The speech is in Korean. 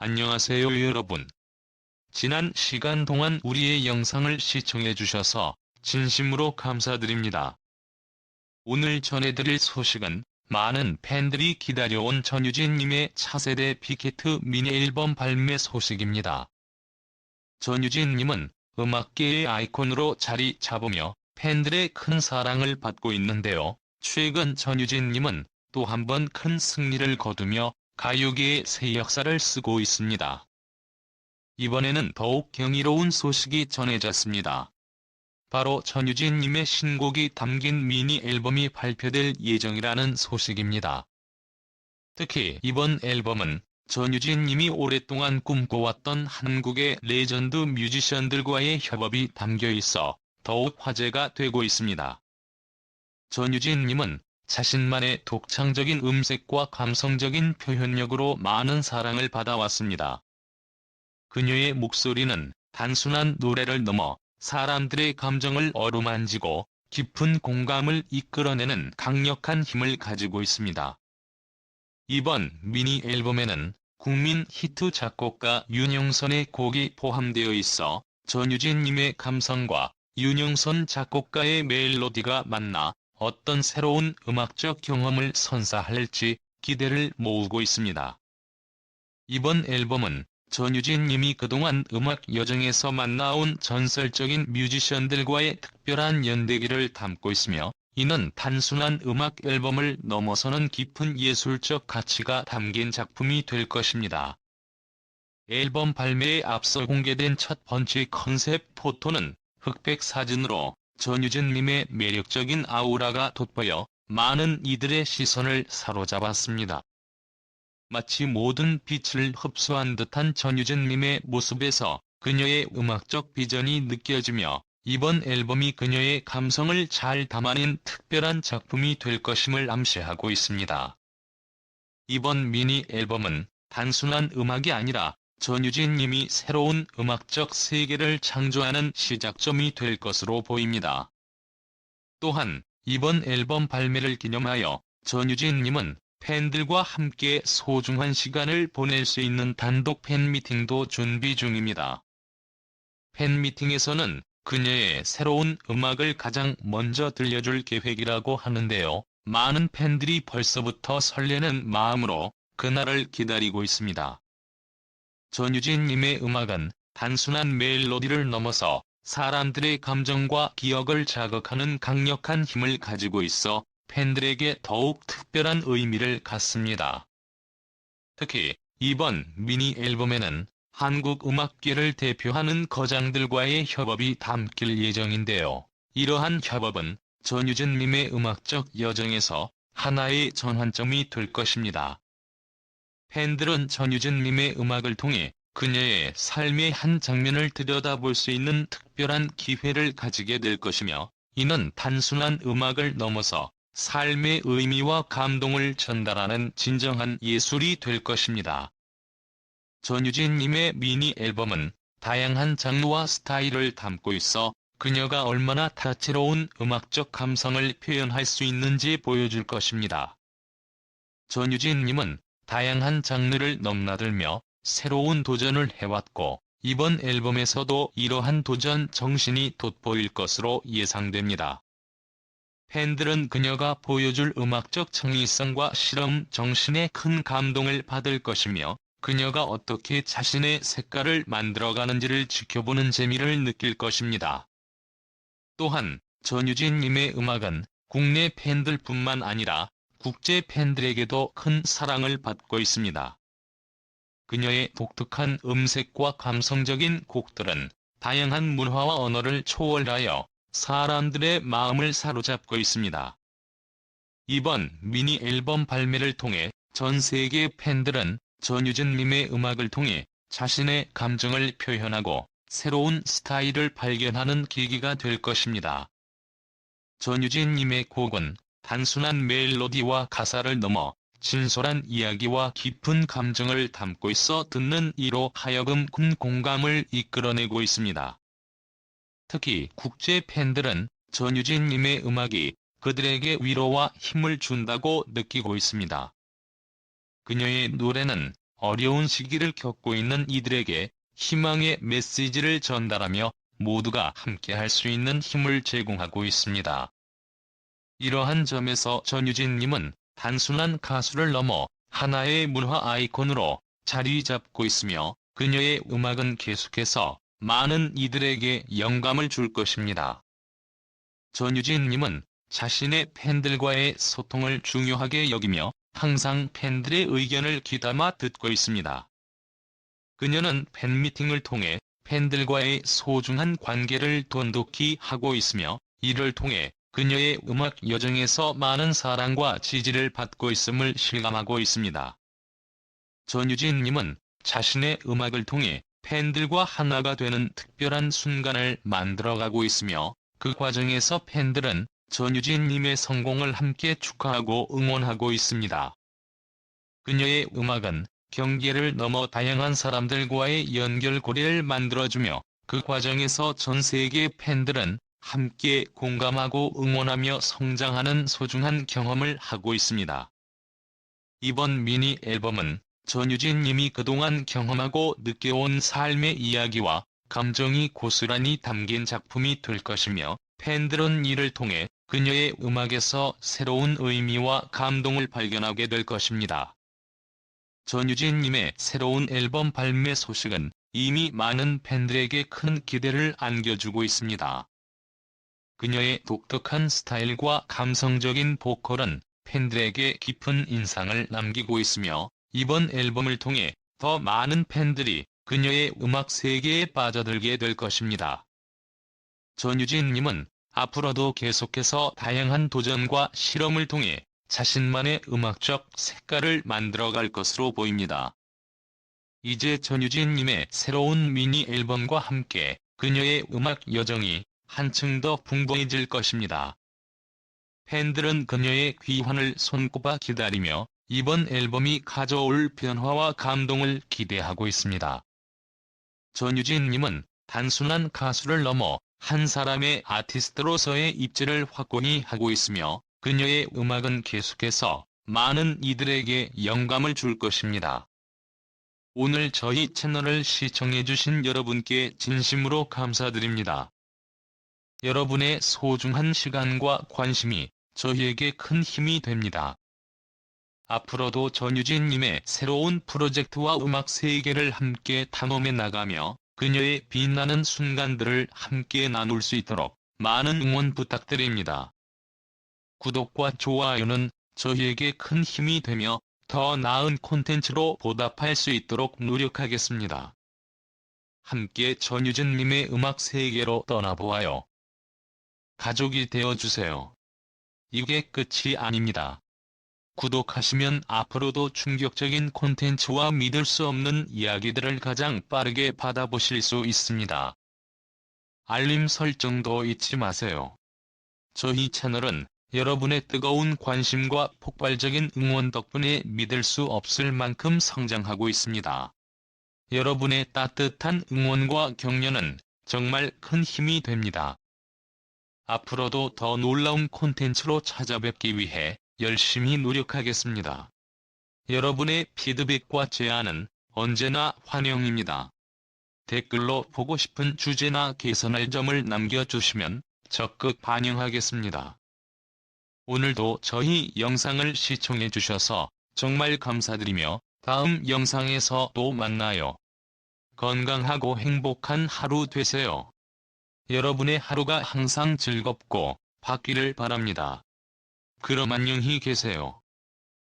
안녕하세요 여러분. 지난 시간 동안 우리의 영상을 시청해 주셔서 진심으로 감사드립니다. 오늘 전해드릴 소식은 많은 팬들이 기다려온 전유진님의 차세대 빅히트 미니 앨범 발매 소식입니다. 전유진님은 음악계의 아이콘으로 자리 잡으며 팬들의 큰 사랑을 받고 있는데요. 최근 전유진님은 또 한 번 큰 승리를 거두며 가요계의 새 역사를 쓰고 있습니다. 이번에는 더욱 경이로운 소식이 전해졌습니다. 바로 전유진님의 신곡이 담긴 미니 앨범이 발표될 예정이라는 소식입니다. 특히 이번 앨범은 전유진님이 오랫동안 꿈꿔왔던 한국의 레전드 뮤지션들과의 협업이 담겨 있어 더욱 화제가 되고 있습니다. 전유진님은 자신만의 독창적인 음색과 감성적인 표현력으로 많은 사랑을 받아왔습니다. 그녀의 목소리는 단순한 노래를 넘어 사람들의 감정을 어루만지고 깊은 공감을 이끌어내는 강력한 힘을 가지고 있습니다. 이번 미니 앨범에는 국민 히트 작곡가 윤영선의 곡이 포함되어 있어 전유진님의 감성과 윤영선 작곡가의 멜로디가 만나 어떤 새로운 음악적 경험을 선사할지 기대를 모으고 있습니다. 이번 앨범은 전유진님이 그동안 음악 여정에서 만나온 전설적인 뮤지션들과의 특별한 연대기를 담고 있으며 이는 단순한 음악 앨범을 넘어서는 깊은 예술적 가치가 담긴 작품이 될 것입니다. 앨범 발매에 앞서 공개된 첫 번째 컨셉 포토는 흑백 사진으로 전유진님의 매력적인 아우라가 돋보여 많은 이들의 시선을 사로잡았습니다. 마치 모든 빛을 흡수한 듯한 전유진님의 모습에서 그녀의 음악적 비전이 느껴지며 이번 앨범이 그녀의 감성을 잘 담아낸 특별한 작품이 될 것임을 암시하고 있습니다. 이번 미니 앨범은 단순한 음악이 아니라 전유진 님이 새로운 음악적 세계를 창조하는 시작점이 될 것으로 보입니다. 또한 이번 앨범 발매를 기념하여 전유진 님은 팬들과 함께 소중한 시간을 보낼 수 있는 단독 팬미팅도 준비 중입니다. 팬미팅에서는 그녀의 새로운 음악을 가장 먼저 들려줄 계획이라고 하는데요. 많은 팬들이 벌써부터 설레는 마음으로 그날을 기다리고 있습니다. 전유진님의 음악은 단순한 멜로디를 넘어서 사람들의 감정과 기억을 자극하는 강력한 힘을 가지고 있어 팬들에게 더욱 특별한 의미를 갖습니다. 특히 이번 미니 앨범에는 한국 음악계를 대표하는 거장들과의 협업이 담길 예정인데요. 이러한 협업은 전유진님의 음악적 여정에서 하나의 전환점이 될 것입니다. 팬들은 전유진님의 음악을 통해 그녀의 삶의 한 장면을 들여다볼 수 있는 특별한 기회를 가지게 될 것이며 이는 단순한 음악을 넘어서 삶의 의미와 감동을 전달하는 진정한 예술이 될 것입니다. 전유진님의 미니 앨범은 다양한 장르와 스타일을 담고 있어 그녀가 얼마나 다채로운 음악적 감성을 표현할 수 있는지 보여줄 것입니다. 전유진님은 다양한 장르를 넘나들며 새로운 도전을 해왔고 이번 앨범에서도 이러한 도전 정신이 돋보일 것으로 예상됩니다. 팬들은 그녀가 보여줄 음악적 창의성과 실험 정신에 큰 감동을 받을 것이며 그녀가 어떻게 자신의 색깔을 만들어가는지를 지켜보는 재미를 느낄 것입니다. 또한 전유진님의 음악은 국내 팬들뿐만 아니라 국제 팬들에게도 큰 사랑을 받고 있습니다. 그녀의 독특한 음색과 감성적인 곡들은 다양한 문화와 언어를 초월하여 사람들의 마음을 사로잡고 있습니다. 이번 미니 앨범 발매를 통해 전 세계 팬들은 전유진님의 음악을 통해 자신의 감정을 표현하고 새로운 스타일을 발견하는 계기가 될 것입니다. 전유진님의 곡은 단순한 멜로디와 가사를 넘어 진솔한 이야기와 깊은 감정을 담고 있어 듣는 이로 하여금 큰 공감을 이끌어내고 있습니다. 특히 국제 팬들은 전유진님의 음악이 그들에게 위로와 힘을 준다고 느끼고 있습니다. 그녀의 노래는 어려운 시기를 겪고 있는 이들에게 희망의 메시지를 전달하며 모두가 함께 할 수 있는 힘을 제공하고 있습니다. 이러한 점에서 전유진님은 단순한 가수를 넘어 하나의 문화 아이콘으로 자리 잡고 있으며 그녀의 음악은 계속해서 많은 이들에게 영감을 줄 것입니다. 전유진님은 자신의 팬들과의 소통을 중요하게 여기며 항상 팬들의 의견을 귀담아 듣고 있습니다. 그녀는 팬미팅을 통해 팬들과의 소중한 관계를 돈독히 하고 있으며 이를 통해 그녀의 음악 여정에서 많은 사랑과 지지를 받고 있음을 실감하고 있습니다. 전유진님은 자신의 음악을 통해 팬들과 하나가 되는 특별한 순간을 만들어가고 있으며 그 과정에서 팬들은 전유진님의 성공을 함께 축하하고 응원하고 있습니다. 그녀의 음악은 경계를 넘어 다양한 사람들과의 연결고리를 만들어주며 그 과정에서 전 세계 팬들은 함께 공감하고 응원하며 성장하는 소중한 경험을 하고 있습니다. 이번 미니 앨범은 전유진 님이 그동안 경험하고 느껴온 삶의 이야기와 감정이 고스란히 담긴 작품이 될 것이며 팬들은 이를 통해 그녀의 음악에서 새로운 의미와 감동을 발견하게 될 것입니다. 전유진 님의 새로운 앨범 발매 소식은 이미 많은 팬들에게 큰 기대를 안겨주고 있습니다. 그녀의 독특한 스타일과 감성적인 보컬은 팬들에게 깊은 인상을 남기고 있으며 이번 앨범을 통해 더 많은 팬들이 그녀의 음악 세계에 빠져들게 될 것입니다. 전유진님은 앞으로도 계속해서 다양한 도전과 실험을 통해 자신만의 음악적 색깔을 만들어갈 것으로 보입니다. 이제 전유진님의 새로운 미니 앨범과 함께 그녀의 음악 여정이 한층 더 풍부해질 것입니다. 팬들은 그녀의 귀환을 손꼽아 기다리며 이번 앨범이 가져올 변화와 감동을 기대하고 있습니다. 전유진님은 단순한 가수를 넘어 한 사람의 아티스트로서의 입지를 확고히 하고 있으며 그녀의 음악은 계속해서 많은 이들에게 영감을 줄 것입니다. 오늘 저희 채널을 시청해주신 여러분께 진심으로 감사드립니다. 여러분의 소중한 시간과 관심이 저희에게 큰 힘이 됩니다. 앞으로도 전유진님의 새로운 프로젝트와 음악 세계를 함께 탐험해 나가며 그녀의 빛나는 순간들을 함께 나눌 수 있도록 많은 응원 부탁드립니다. 구독과 좋아요는 저희에게 큰 힘이 되며 더 나은 콘텐츠로 보답할 수 있도록 노력하겠습니다. 함께 전유진님의 음악 세계로 떠나보아요. 가족이 되어주세요. 이게 끝이 아닙니다. 구독하시면 앞으로도 충격적인 콘텐츠와 믿을 수 없는 이야기들을 가장 빠르게 받아보실 수 있습니다. 알림 설정도 잊지 마세요. 저희 채널은 여러분의 뜨거운 관심과 폭발적인 응원 덕분에 믿을 수 없을 만큼 성장하고 있습니다. 여러분의 따뜻한 응원과 격려는 정말 큰 힘이 됩니다. 앞으로도 더 놀라운 콘텐츠로 찾아뵙기 위해 열심히 노력하겠습니다. 여러분의 피드백과 제안은 언제나 환영입니다. 댓글로 보고 싶은 주제나 개선할 점을 남겨주시면 적극 반영하겠습니다. 오늘도 저희 영상을 시청해 주셔서 정말 감사드리며 다음 영상에서 또 만나요. 건강하고 행복한 하루 되세요. 여러분의 하루가 항상 즐겁고 바뀌를 바랍니다. 그럼 안녕히 계세요.